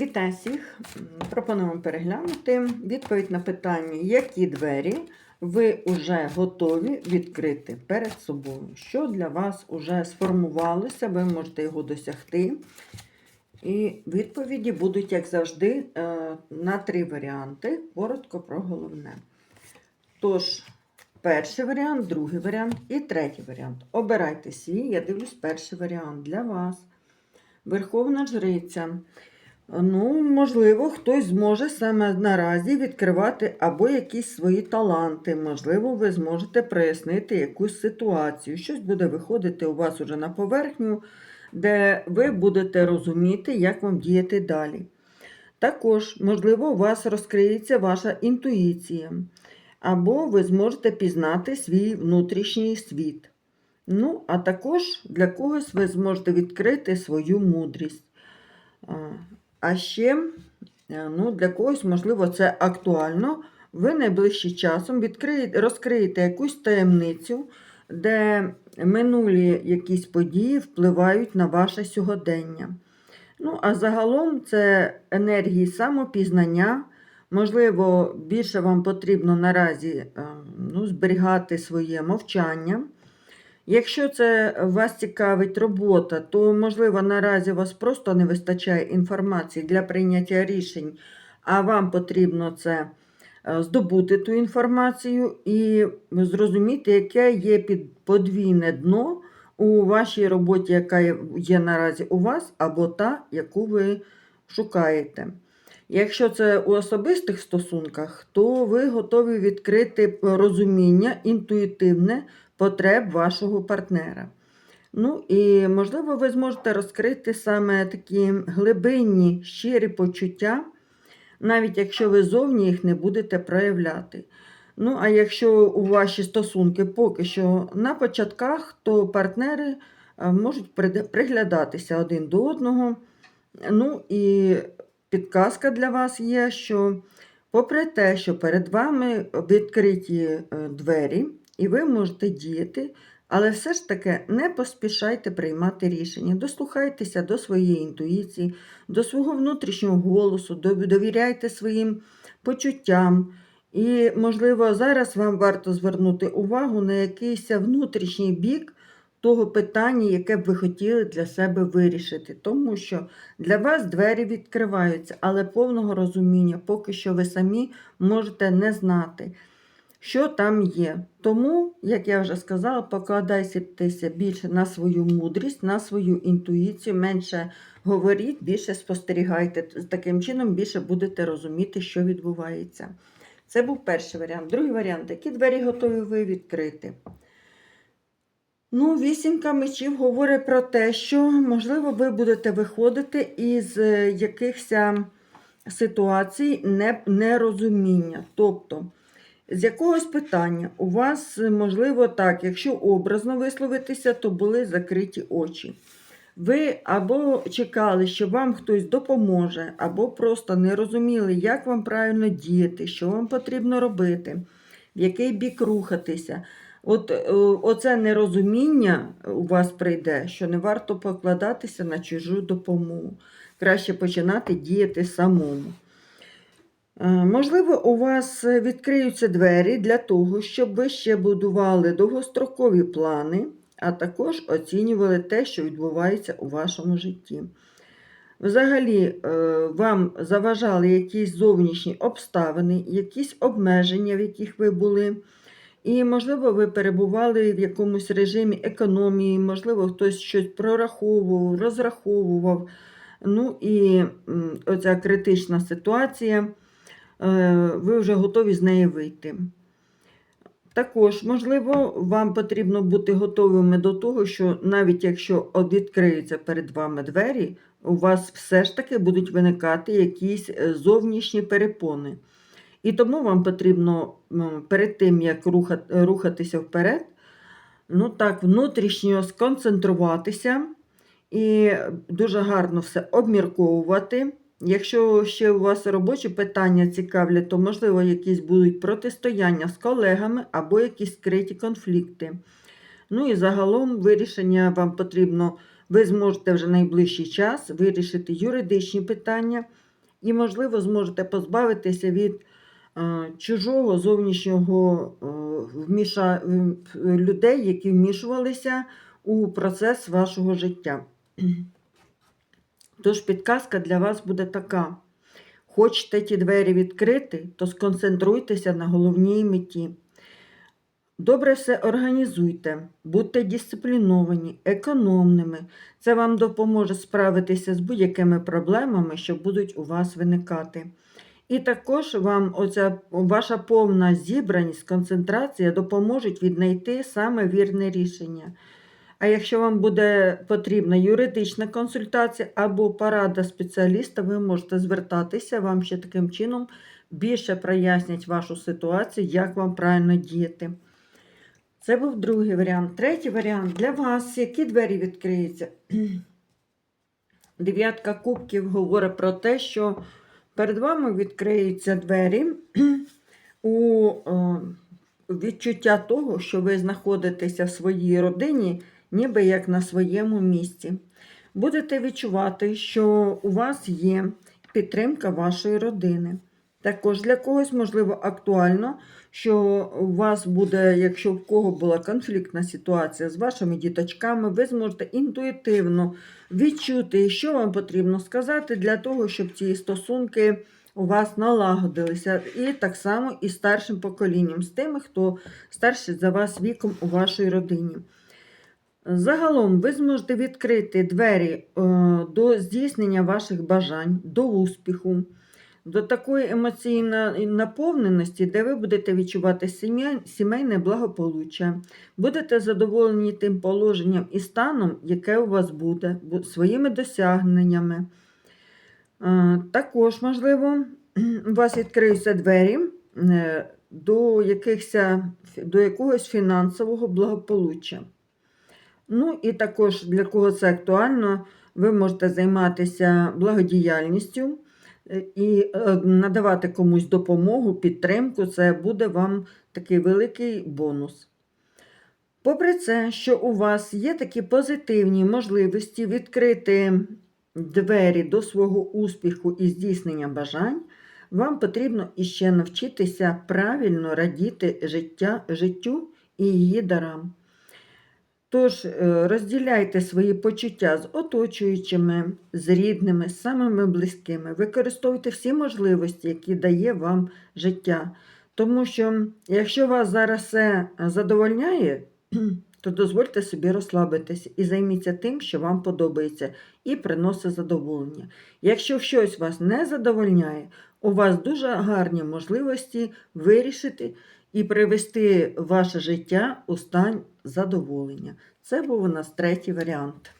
Вітаю всіх! Пропонуємо переглянути відповідь на питання, які двері ви вже готові відкрити перед собою. Що для вас вже сформувалося, ви можете його досягти. І відповіді будуть, як завжди, е, на три варіанти. Коротко про головне. Tож, перший варіант, другий варіант і третій варіант. Обирайте свій, я дивлюсь, перший варіант для вас. Верховна Жриця. Ну, можливо, хтось зможе саме наразі відкривати або якісь свої таланти. Можливо, ви зможете прояснити якусь ситуацію. Щось буде виходити у вас уже на поверхню, де ви будете розуміти, як вам діяти далі. Також, можливо, у вас розкриється ваша інтуїція, або ви зможете пізнати свій внутрішній світ. Ну, а також для когось ви зможете відкрити свою мудрість. А, ще, е, ну, для когось, можливо, це актуально. Ви найближчим часом відкриєте, розкриєте якусь таємницю, де минулі якісь події впливають на ваше сьогодення. Ну, а загалом це енергії самопізнання. Можливо, більше вам потрібно наразі е, ну, зберігати своє мовчання. Якщо це вас цікавить робота, то, можливо, наразі вас просто не вистачає інформації для прийняття рішень, а вам потрібно це е, здобути ту інформацію і зрозуміти, яке є подвійне дно у вашій роботі, яка є наразі у вас, або та, яку ви шукаєте. Якщо це у особистих стосунках, то ви готові відкрити розуміння інтуїтивне потреб вашого партнера. Ну і, можливо, ви зможете розкрити саме такі глибинні, щирі почуття, навіть якщо ви зовні їх не будете проявляти. Ну, а якщо у ваші стосунки поки що на початках, то партнери е, можуть приглядатися один до одного. Ну і підказка для вас є, що попри те, що перед вами відкриті е, двері, і ви можете діяти, але все ж таки не поспішайте приймати рішення. Дослухайтеся до своєї інтуїції, до свого внутрішнього голосу, довіряйте своїм почуттям. І, можливо, зараз вам варто звернути увагу на якийсь внутрішній бік того питання, яке б ви хотіли для себе вирішити. Тому що для вас двері відкриваються, але повного розуміння поки що ви самі можете не знати, що там є. Тому, як я вже сказала, покладайтеся більше на свою мудрість, на свою інтуїцію, менше говоріть, більше спостерігайте. Таким чином більше будете розуміти, що відбувається. Це був перший варіант. Другий варіант, які двері готові ви відкрити? Ну, вісімка мечів говорить про те, що, можливо, ви будете виходити із е, якихось ситуацій нерозуміння. Тобто, з якогось питання у вас, можливо, так, якщо образно висловитися, то були закриті очі. Ви або чекали, що вам хтось допоможе, або просто не розуміли, як вам правильно діяти, що вам потрібно робити, в який бік рухатися. От е, оце нерозуміння у вас прийде, що не варто покладатися на чужу допомогу. Краще починати діяти самому. Е, Можливо, у вас е, відкриються двері для того, щоб ви ще будували довгострокові плани, а також оцінювали те, що відбувається у вашому житті. Взагалі, е, вам заважали якісь зовнішні обставини, якісь обмеження, в яких ви були. І, можливо, ви перебували в якомусь режимі економії, можливо, хтось щось прораховував, розраховував. Ну і оця критична ситуація, ви вже готові з неї вийти. Також, можливо, вам потрібно бути готовими до того, що навіть якщо відкриються перед вами двері, у вас все ж таки будуть виникати якісь е, зовнішні перепони. І тому вам потрібно перед тим, як рухатися вперед, ну так, внутрішньо сконцентруватися і дуже гарно все обмірковувати. Якщо ще у вас робочі питання цікавлять, то, можливо, якісь будуть протистояння з колегами або якісь скриті конфлікти. Ну і загалом вирішення вам потрібно, ви зможете вже найближчий час вирішити юридичні питання, і, можливо, зможете позбавитися від е, чужого зовнішнього е, вміша... людей, які вмішувалися у процес вашого життя. Тож підказка для вас буде така. Хочете ті двері відкрити, то сконцентруйтеся на головній меті. Добре все організуйте, будьте дисципліновані, економними. Це вам допоможе справитися з будь-якими проблемами, що будуть у вас виникати. І також вам оця ваша повна зібраність, концентрація допоможуть віднайти саме вірне рішення. А якщо вам буде потрібна юридична консультація або порада спеціаліста, ви можете звертатися, вам ще таким чином більше прояснять вашу ситуацію, як вам правильно діяти. Це був другий варіант. Третій варіант для вас, які двері відкриються. Дев'ятка кубків говорить про те, що перед вами відкриються двері у е, відчуття того, що ви знаходитеся в своїй родині, ніби як на своєму місці. Будете відчувати, що у вас є підтримка вашої родини. Також для когось, можливо, актуально, що у вас буде, якщо в кого була конфліктна ситуація з вашими діточками, ви зможете інтуїтивно відчути, що вам потрібно сказати для того, щоб ці стосунки у вас налагодилися. І так само і старшим поколінням, з тими, хто старший за вас віком у вашій родині. Загалом ви зможете відкрити двері е, до здійснення ваших бажань, до успіху, до такої емоційної наповненості, де ви будете відчувати сімейне благополуччя, будете задоволені тим положенням і станом, яке у вас буде, своїми досягненнями. Е, Також, можливо, у вас відкриються двері е, до, якихось, до якогось фінансового благополуччя. Ну і також для кого це актуально, ви можете займатися благодіяльністю е, і е, надавати комусь допомогу, підтримку. Це буде вам такий великий бонус. Попри це, що у вас є такі позитивні можливості відкрити двері до свого успіху і здійснення бажань, вам потрібно іще навчитися правильно радіти життя, життю і її дарам. Тож е, розділяйте свої почуття з оточуючими, з рідними, з самими близькими. Використовуйте всі можливості, які дає вам життя. Тому що, якщо вас зараз все задовольняє, то дозвольте собі розслабитися і займіться тим, що вам подобається, і приносить задоволення. Якщо щось вас не задовольняє, у вас дуже гарні можливості вирішити і привести ваше життя у стан задоволення. Це був у нас третій варіант.